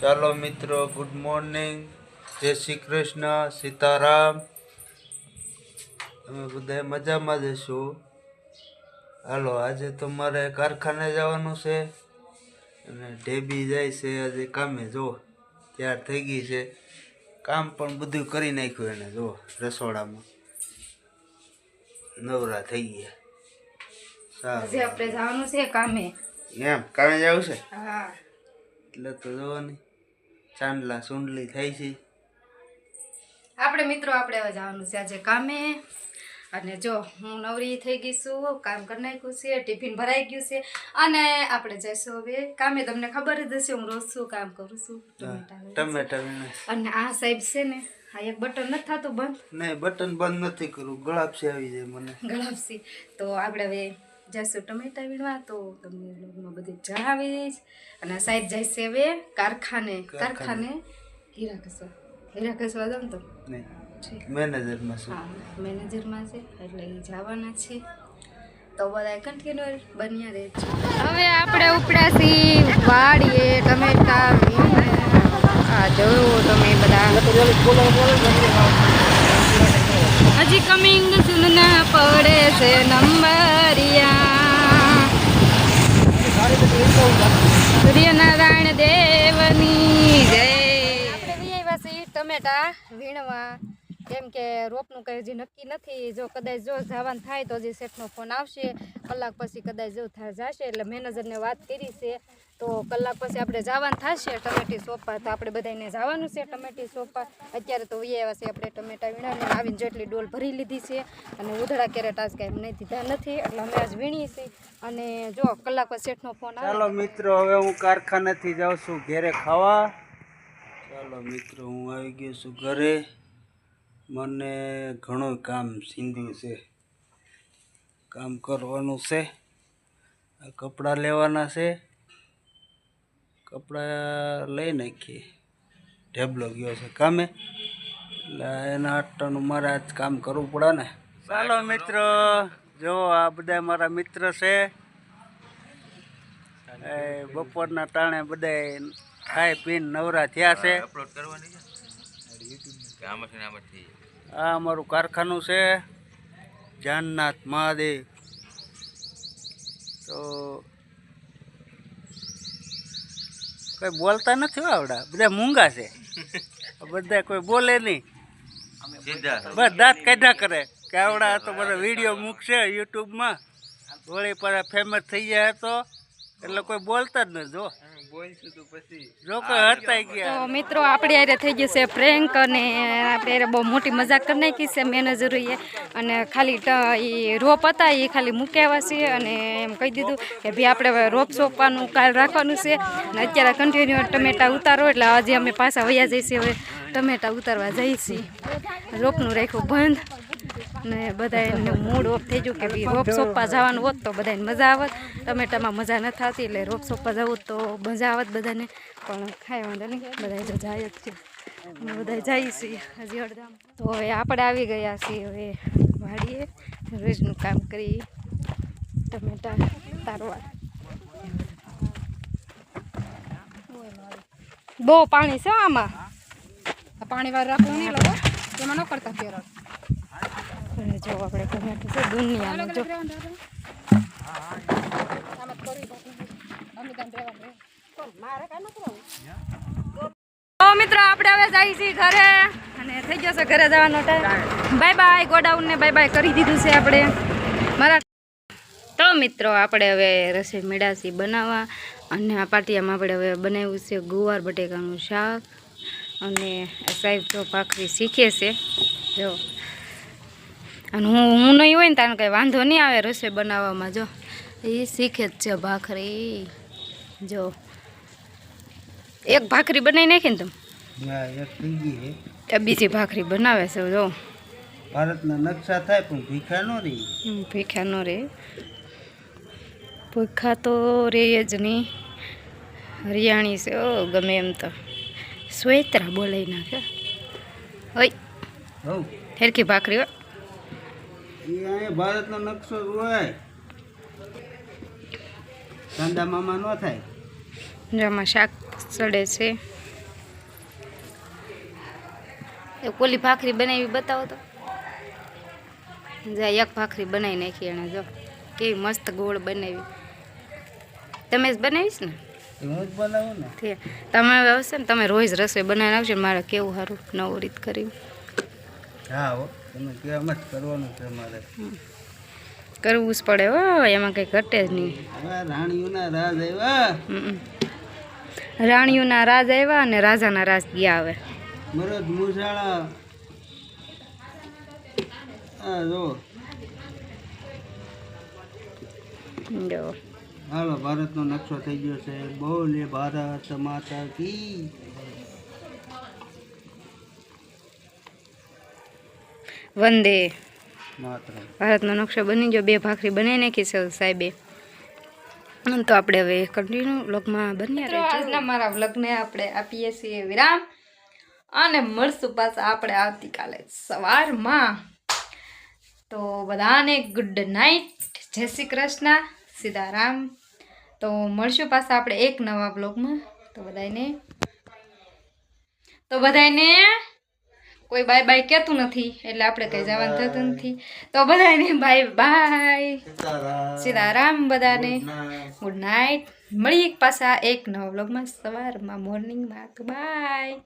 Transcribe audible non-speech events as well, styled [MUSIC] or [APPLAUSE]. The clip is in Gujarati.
ચાલો મિત્રો ગુડ મોર્નિંગ જય શ્રી કૃષ્ણ સીતારામ. અમે બધા મજામાં જઈશું હાલો આજે તો મારે કારખાને જવાનું છે. અને ઢેબી જાય છે આજે કામે જો. તૈયાર થઈ ગઈ છે. કામ પણ બધું કરી નાખ્યું એને જો રસોડામાં. નવરા થઈ ગયા. સારું. આપણે જવાનું છે કામે. એમ કામે જવું છે? હા. એટલે તો જોવાની. ચાંદલા સુંડલી થઈ છે. આપણે મિત્રો આપણે હવે જવાનું છે આજે કામે. અને જો હું નવરી થઈ ગઈ છું કામ કરી નાખ્યું છે ટિફિન ભરાઈ ગયું છે. અને આપણે જઈશું હવે કામે. તમને ખબર જ હશે હું રોજ શું કામ કરું છું? ટમેટા અને આ સાહેબ છે ને આ એક બટન નથી થતું બંધ. નહીં બટન બંધ નથી કરવું ગળાપસી આવી જાય મને. ગળાપસી. તો આપણે હવે જઈશું ટમેટા વીણવા તો તમને વ્લોગમાં બધું જણાવીશ અને સાહેબ જાય છે હવે કારખાને. કારખાને. હીરા ઘસવા. હીરા ઘસવા જાઉં તો? મેનેજરમાં છે. હા મેનેજરમાં છે એટલે એ જવાના છે. તો બધા કન્ટિન્યુ બન્યા રહે છે. હવે આપણે ઉપડાસી વાડીએ ટમેટા આ જોયું તમે બધા. હજી કમિંગ સુનના પડે છે નંબરિયા. સૂર્યનારાયણ દેવની જય. આપણે વિયાવ્યા છીએ ટમેટા વીણવા. કેમ કે રોપનું કંઈ હજી નક્કી નથી. જો કદાચ જો જવાનું થાય તો હજી શેઠનો ફોન આવશે. કલાક પછી કદાચ જો જશે. એટલે મેનેજરને વાત કરી છે. તો કલાક પછી આપણે જવાનું થશે ટમેટી સોપા. તો આપણે બધાને જવાનું છે ટમેટી સોપા. અત્યારે તો વિયાવ્યા છે આપણે ટમેટા વીણાને આવીને જેટલી ડોલ ભરી લીધી છે. અને ઉધડા કેરેટ આજ કાંઈ નહીં દીધા નથી. એટલે અમે આજ વીણીએ છીએ. અને જો કલાક પછી શેઠનો ફોન આવે. ચાલો મિત્રો, હવે હું કારખાનેથી જાઉં છું ઘરે ખાવા. ચાલો મિત્રો, હું આવી ગયો છું ઘરે. મને ઘણું કામ સિંધ્યું છે. કામ કરવાનું છે. કપડાં લેવાના છે. કપડાં લઈ નાખીએ. ઢેબલો ગયો છે કામે. એટલે એના આટાનું મારે આજ કામ કરવું પડે ને. ચાલો મિત્રો, જો આ બધા મારા મિત્ર છે. બપોરના ટાણે બધા ખાઈ પીને નવરા થયા છે. આ અમારું કારખાનું છે. જાનનાથ મહાદેવ. તો કોઈ બોલતા નથી આવડા. બધા મૂંગા છે. [LAUGHS] બધા કોઈ બોલે નહીં. બસ દાંત કાઢા કરે. કે આવડા તો બધા વીડિયો મૂકશે યુટ્યુબમાં. વળી પર ફેમસ થઈ જાય તો એટલે કોઈ બોલતા જ નથી જો. જો કોઈ હરતાઈ ગયા. તો મિત્રો આપણે યારે થઈ ગયું છે પ્રેન્ક અને આપણે યારે બહુ મોટી મજાક કરી નાખી છે મેનેજરોએ અને ખાલી એ રોપ હતા એ ખાલી મૂક્યા છે અને એમ કહી દીધું કે ભાઈ આપણે રોપ સોંપવાનું કાલ રાખવાનું છે. અને અત્યારે કન્ટિન્યુ ટમેટા ઉતારો એટલે આજે અમે પાછા વયા જઈશું હવે ટમેટા ઉતારવા જઈએ છીએ રોપનું રાખ્યું બંધ. ને બધા એને મૂડ ઓફ થઈ ગયું કે ભાઈ રોપ સોપા જવાનું હોત તો બધાને મજા આવત. ટમેટામાં મજા ન થતી એટલે રોપ સોપા જવું તો મજા આવત બધાને. પણ ખાય વાંધો નહીં. બધા જો જાય જ છે અમે બધા જઈએ છીએ હજી અડધામ તો હવે આપણે આવી ગયા છીએ હવે વાડીએ. રોજનું કામ કરી ટમેટા તારવા. બહુ પાણી છે આમાં? પાણી વાર રાખવું નહીં લોકો? એમાં ન કરતા ફેર અને જો આપણે ટમેટું છે દુનિયાનું, જો. મિત્રો, આપણે હવે જઈએ છીએ ઘરે અને થઈ ગયો છે ઘરે જવાનો ટાઈમ બાય બાય ગોડાઉન ને બાય બાય કરી દીધું છે આપણે. મારા તો મિત્રો, આપણે હવે રસોઈ મેળાસી બનાવવા અને આ પાટિયામાં આપણે હવે બનાવ્યું છે ગુવાર બટેકાનું શાક અને સાહેબ જો ભાખરી શીખે છે. જો. અને હું હું નહીં હોય ને તારે કંઈ વાંધો નહીં આવે રસોઈ બનાવવામાં જો. એ શીખે જ છે ભાખરી. જો. એક ભાખરી બનાવી નાખી ને તમે બીજી ભાખરી બનાવે છે જો. ભારતના નકશા થાય પણ ભીખા નો રે હમ, ભીખ્યા ન રે ભૂખા તો રે જ નહીં. હરિયાણી છે ઓ ગમે એમ તો. સ્વેતરા બોલાવી નાખે. ઓય. હવ હેરકી ભાખરી હો. એ અહીંયા નકશો હોય. ધંધા મામા ન થાય. જેમાં શાક ચડે છે. એ કોલી ભાખરી બનાવી બતાવો તો. જાય એક ભાખરી બનાવી નાખી એને જો. કેવી મસ્ત ગોળ બનાવી. તમે જ બનાવીશ ને? હું જ બનાવું ને. તમે આવશે ને તમે રોજ રસોઈ બનાવી નાખશો મારે કેવું સારું નવું રીત કર્યું હા તમે જ કરવાનું છે મારે. કરવું જ પડે હો. એમાં કંઈ ઘટે જ નહીં. રાણીઓના રાજ આવ્યા. રાણીઓના રાજ આવ્યા અને રાજાના રાજ ગયા હવે. મરદ મુસાળા હા જો. જો. હાલો ભારતનો નકશો થઈ ગયો છે. બોલે ભારત માતા કી. વંદે. ભારતનો નકશો બની ગયો બે ભાખરી બનાવી નાખી છે સાહેબે. તો આપણે હવે કન્ટિન્યુ વ્લોગમાં બન્યા આજના મારા વ્લોગને આપણે આપીએ છીએ વિરામ. અને મળશું પાછા આપણે આવતીકાલે સવારમાં. તો બધાને ગુડ નાઇટ જય શ્રી કૃષ્ણ. સીતારામ. તો મળશું પાછા આપણે એક નવા બ્લોગમાં તો બધાને તો બધાને કોઈ બાય બાય કહેતું નથી એટલે આપણે કંઈ જવાનું થતું નથી. તો બધાને બાય બાય. સીતારામ. બધાને. ગુડ નાઇટ મળીએ પાછા એક નવા વ્લોગમાં સવારમાં. મોર્નિંગમાં તો બાય